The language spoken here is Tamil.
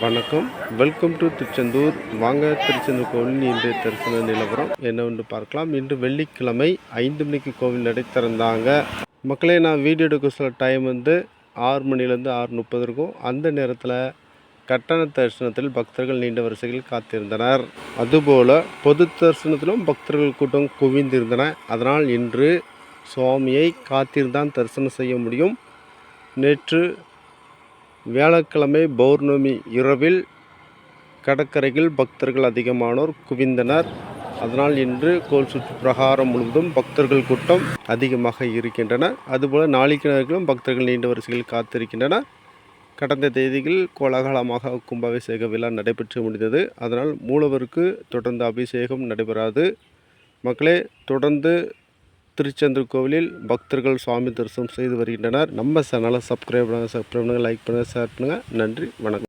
வணக்கம். Welcome to Tiruchendur. வாங்க திருச்செந்தூர் கோவில் இன்று தரிசன நிலவரம் என்னவென்று பார்க்கலாம். இன்று வெள்ளிக்கிழமை ஐந்து மணிக்கு கோவில் நடை திறந்தாங்க. மக்களே நான் வீடியோ எடுக்க சொல்ல டைம் வந்து ஆறு மணிலேருந்து ஆறு முப்பது இருக்கும். அந்த நேரத்தில் கட்டண தரிசனத்தில் பக்தர்கள் நீண்ட வரிசையில் காத்திருந்தனர். அதுபோல் பொது தரிசனத்திலும் பக்தர்கள் கூட்டம் குவிந்திருந்தன. அதனால் இன்று சுவாமியை காத்திருந்தான் தரிசனம் செய்ய முடியும். நேற்று வியாழக்கிழமை பௌர்ணமி இரவில் கடற்கரையில் பக்தர்கள் அதிகமானோர் குவிந்தனர். அதனால் இன்று கோல் சுற்று பிரகாரம் முழுவதும் பக்தர்கள் கூட்டம் அதிகமாக இருக்கின்றன. அதுபோல் நாளிக்கிணறுகளும் பக்தர்கள் நீண்ட வரிசையில் காத்திருக்கின்றன கடந்த தேதியில் கோலாகலமாக கும்பாபிஷேக விழா நடைபெற்று முடிந்தது. அதனால் மூலவருக்கு தொடர்ந்து அபிஷேகம் நடைபெறாது. மக்களே தொடர்ந்து திருச்செந்தூர் கோவிலில் பக்தர்கள் சுவாமி தரிசனம் செய்து வருகின்றனர். நம்ம சேனலை சப்ஸ்கிரைப் பண்ணுங்கள் சப்ஸ்கிரைப் பண்ணுங்கள் லைக் பண்ணுங்கள் ஷேர் பண்ணுங்கள் நன்றி வணக்கம்.